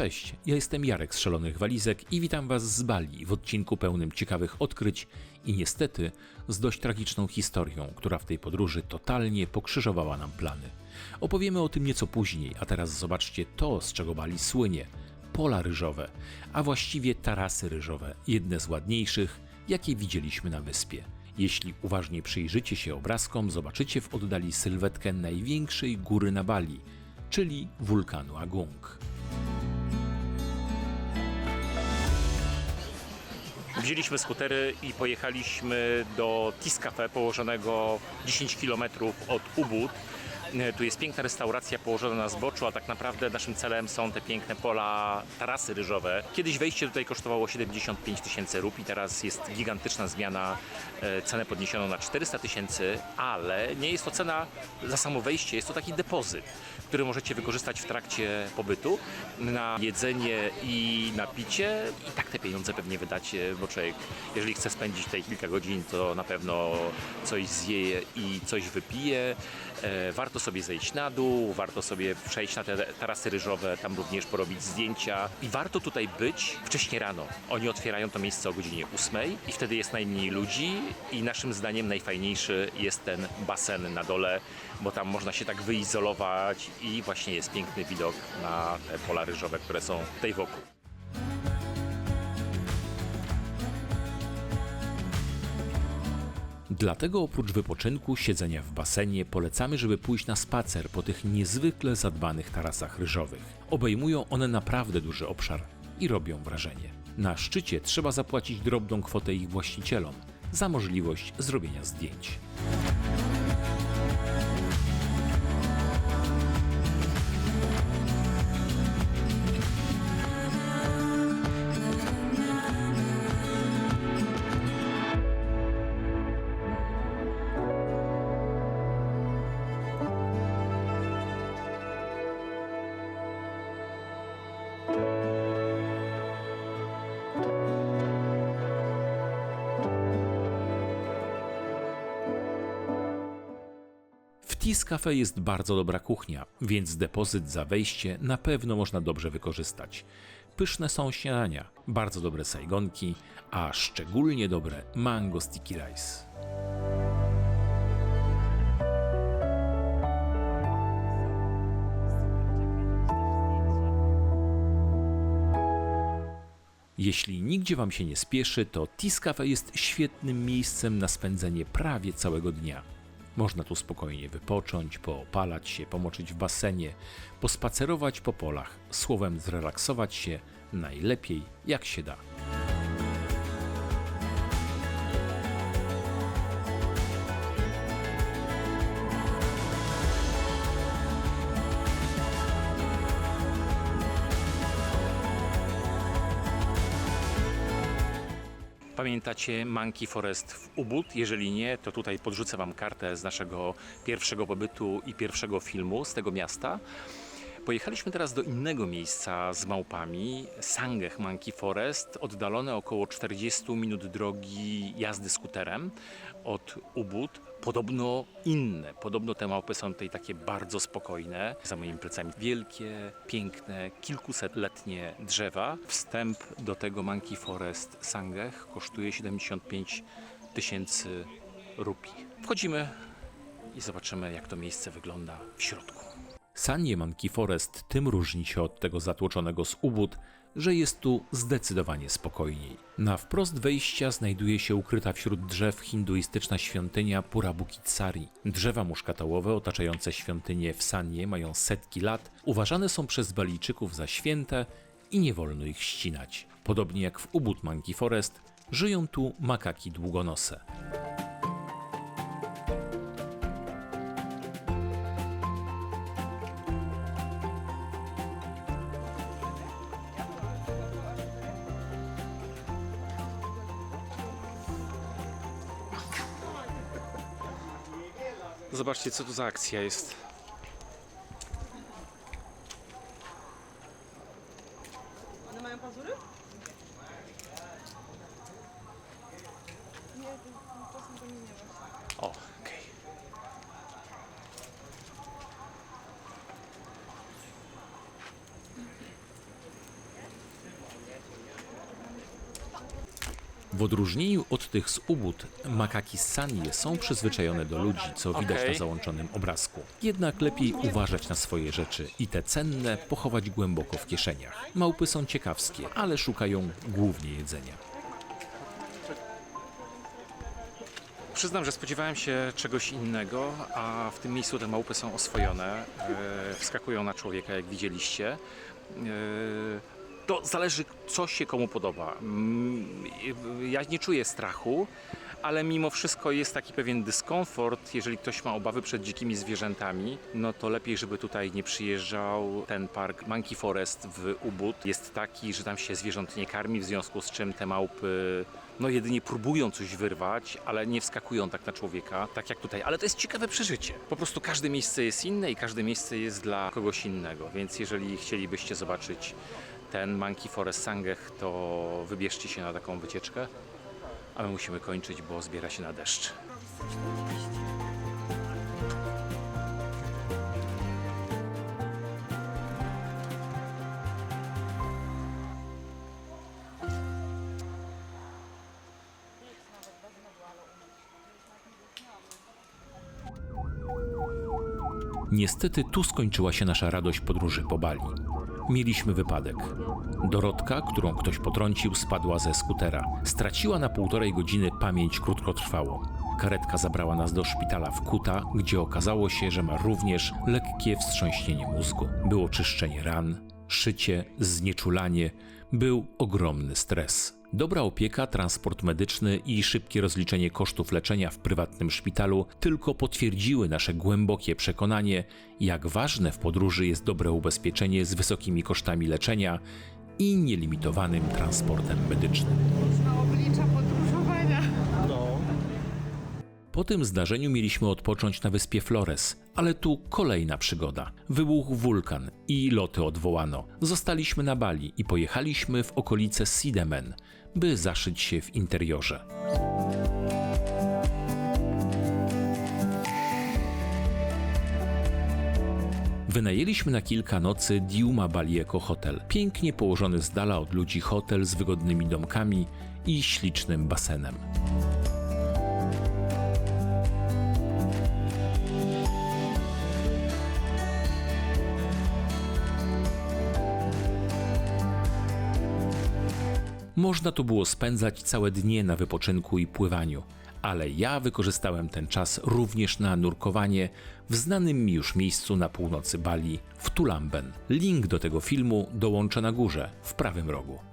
Cześć, ja jestem Jarek z Szalonych Walizek i witam Was z Bali w odcinku pełnym ciekawych odkryć i niestety z dość tragiczną historią, która w tej podróży totalnie pokrzyżowała nam plany. Opowiemy o tym nieco później, a teraz zobaczcie to, z czego Bali słynie. Pola ryżowe, a właściwie tarasy ryżowe, jedne z ładniejszych, jakie widzieliśmy na wyspie. Jeśli uważnie przyjrzycie się obrazkom, zobaczycie w oddali sylwetkę największej góry na Bali, czyli wulkanu Agung. Wzięliśmy skutery i pojechaliśmy do Tis Cafe położonego 10 km od Ubud. E, Tu jest piękna restauracja położona na zboczu, a tak naprawdę naszym celem są te piękne pola, tarasy ryżowe. Kiedyś wejście tutaj kosztowało 75 tysięcy rupii, teraz jest gigantyczna zmiana, e, cenę podniesiono na 400 tysięcy, ale nie jest to cena za samo wejście, jest to taki depozyt, który możecie wykorzystać w trakcie pobytu na jedzenie i na picie i tak te pieniądze pewnie wydacie, bo człowiek, jeżeli chce spędzić tutaj kilka godzin, to na pewno coś zje i coś wypije. E, warto sobie zejść na dół, warto sobie przejść na te tarasy ryżowe, tam również porobić zdjęcia i warto tutaj być wcześnie rano. Oni otwierają to miejsce o godzinie 8 i wtedy jest najmniej ludzi i naszym zdaniem najfajniejszy jest ten basen na dole, bo tam można się tak wyizolować i właśnie jest piękny widok na te pola ryżowe, które są tutaj wokół. Dlatego oprócz wypoczynku, siedzenia w basenie, polecamy, żeby pójść na spacer po tych niezwykle zadbanych tarasach ryżowych. Obejmują one naprawdę duży obszar i robią wrażenie. Na szczycie trzeba zapłacić drobną kwotę ich właścicielom za możliwość zrobienia zdjęć. Tis Cafe jest bardzo dobra kuchnia, więc depozyt za wejście na pewno można dobrze wykorzystać. Pyszne są śniadania, bardzo dobre sajgonki, a szczególnie dobre mango sticky rice. Jeśli nigdzie Wam się nie spieszy, to Tis Cafe jest świetnym miejscem na spędzenie prawie całego dnia. Można tu spokojnie wypocząć, poopalać się, pomoczyć w basenie, pospacerować po polach, słowem zrelaksować się najlepiej jak się da. Pamiętacie Monkey Forest w Ubud? Jeżeli nie, to tutaj podrzucę Wam kartę z naszego pierwszego pobytu i pierwszego filmu z tego miasta. Pojechaliśmy teraz do innego miejsca z małpami, Sangech Monkey Forest, oddalone około 40 minut drogi jazdy skuterem od Ubud. Podobno inne, podobno te małpy są tutaj takie bardzo spokojne. Za moimi plecami wielkie, piękne, kilkusetletnie drzewa. Wstęp do tego Monkey Forest Sangech kosztuje 75 tysięcy rupii. Wchodzimy i zobaczymy jak to miejsce wygląda w środku. Sanie Monkey Forest tym różni się od tego zatłoczonego z Ubud, że jest tu zdecydowanie spokojniej. Na wprost wejścia znajduje się ukryta wśród drzew hinduistyczna świątynia Purabukitsari. Drzewa muszkatołowe otaczające świątynię w Sanie mają setki lat, uważane są przez Balijczyków za święte i nie wolno ich ścinać. Podobnie jak w Ubud Monkey Forest, żyją tu makaki długonose. Zobaczcie, co tu za akcja jest. One mają pazury? Nie, to czasem to nie właśnie. O, okej. W odróżnieniu od tych z Ubud, makaki Sanie są przyzwyczajone do ludzi, co widać na załączonym obrazku. Jednak lepiej uważać na swoje rzeczy i te cenne pochować głęboko w kieszeniach. Małpy są ciekawskie, ale szukają głównie jedzenia. Przyznam, że spodziewałem się czegoś innego, a w tym miejscu te małpy są oswojone, e, wskakują na człowieka, jak widzieliście. E, to zależy, co się komu podoba. Mm, Ja nie czuję strachu, ale mimo wszystko jest taki pewien dyskomfort. Jeżeli ktoś ma obawy przed dzikimi zwierzętami, no to lepiej, żeby tutaj nie przyjeżdżał. Ten park Monkey Forest w Ubud jest taki, że tam się zwierząt nie karmi, w związku z czym te małpy no jedynie próbują coś wyrwać, ale nie wskakują tak na człowieka, tak jak tutaj. Ale to jest ciekawe przeżycie. Po prostu każde miejsce jest inne i każde miejsce jest dla kogoś innego, więc jeżeli chcielibyście zobaczyć ten Monkey Forest Sangech, to wybierzcie się na taką wycieczkę. A my musimy kończyć, bo zbiera się na deszcz. Niestety tu skończyła się nasza radość podróży po Bali. Mieliśmy wypadek. Dorotka, którą ktoś potrącił, spadła ze skutera. Straciła na półtorej godziny pamięć krótkotrwałą. Karetka zabrała nas do szpitala w Kuta, gdzie okazało się, że ma również lekkie wstrząśnienie mózgu. Było czyszczenie ran, szycie, znieczulanie, był ogromny stres. Dobra opieka, transport medyczny i szybkie rozliczenie kosztów leczenia w prywatnym szpitalu tylko potwierdziły nasze głębokie przekonanie, jak ważne w podróży jest dobre ubezpieczenie z wysokimi kosztami leczenia i nielimitowanym transportem medycznym. Po tym zdarzeniu mieliśmy odpocząć na wyspie Flores, ale tu kolejna przygoda. Wybuchł wulkan i loty odwołano. Zostaliśmy na Bali i pojechaliśmy w okolice Sidemen, by zaszyć się w interiorze. Wynajęliśmy na kilka nocy Diuma Bali jako hotel. Pięknie położony z dala od ludzi hotel z wygodnymi domkami i ślicznym basenem. Można tu było spędzać całe dnie na wypoczynku i pływaniu, ale ja wykorzystałem ten czas również na nurkowanie w znanym mi już miejscu na północy Bali, w Tulamben. Link do tego filmu dołączę na górze, w prawym rogu.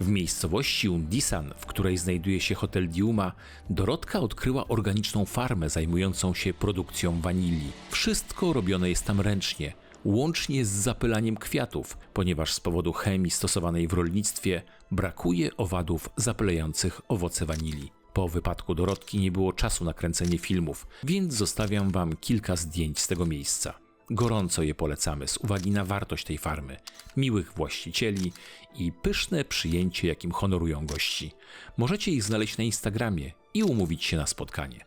W miejscowości Undisan, w której znajduje się hotel Diuma, Dorotka odkryła organiczną farmę zajmującą się produkcją wanilii. Wszystko robione jest tam ręcznie, łącznie z zapylaniem kwiatów, ponieważ z powodu chemii stosowanej w rolnictwie brakuje owadów zapylających owoce wanilii. Po wypadku Dorotki nie było czasu na kręcenie filmów, więc zostawiam wam kilka zdjęć z tego miejsca. Gorąco je polecamy z uwagi na wartość tej farmy, miłych właścicieli i pyszne przyjęcie, jakim honorują gości. Możecie ich znaleźć na Instagramie i umówić się na spotkanie.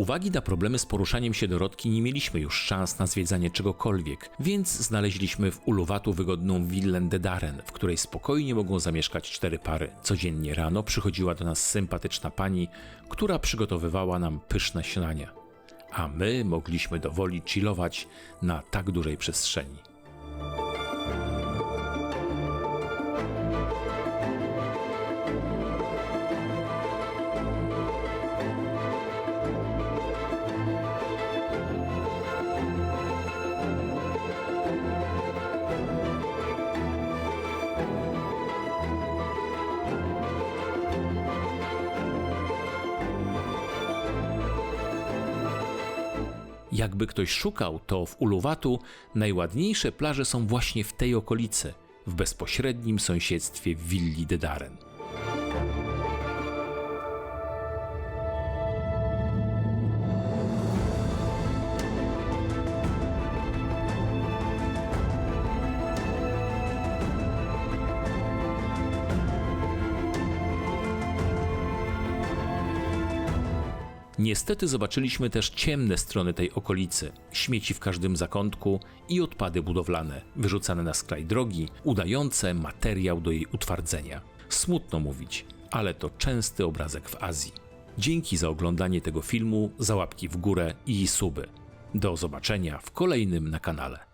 Uwagi na problemy z poruszaniem się Dorotki nie mieliśmy już szans na zwiedzanie czegokolwiek, więc znaleźliśmy w Uluwatu wygodną willę Dedaren, w której spokojnie mogą zamieszkać cztery pary. Codziennie rano przychodziła do nas sympatyczna pani, która przygotowywała nam pyszne śniadania. A my mogliśmy do woli chillować na tak dużej przestrzeni. Jakby ktoś szukał, to w Uluwatu najładniejsze plaże są właśnie w tej okolicy, w bezpośrednim sąsiedztwie willi Dedaren. Niestety zobaczyliśmy też ciemne strony tej okolicy. Śmieci w każdym zakątku i odpady budowlane, wyrzucane na skraj drogi, udające materiał do jej utwardzenia. Smutno mówić, ale to częsty obrazek w Azji. Dzięki za oglądanie tego filmu, za łapki w górę i suby. Do zobaczenia w kolejnym na kanale.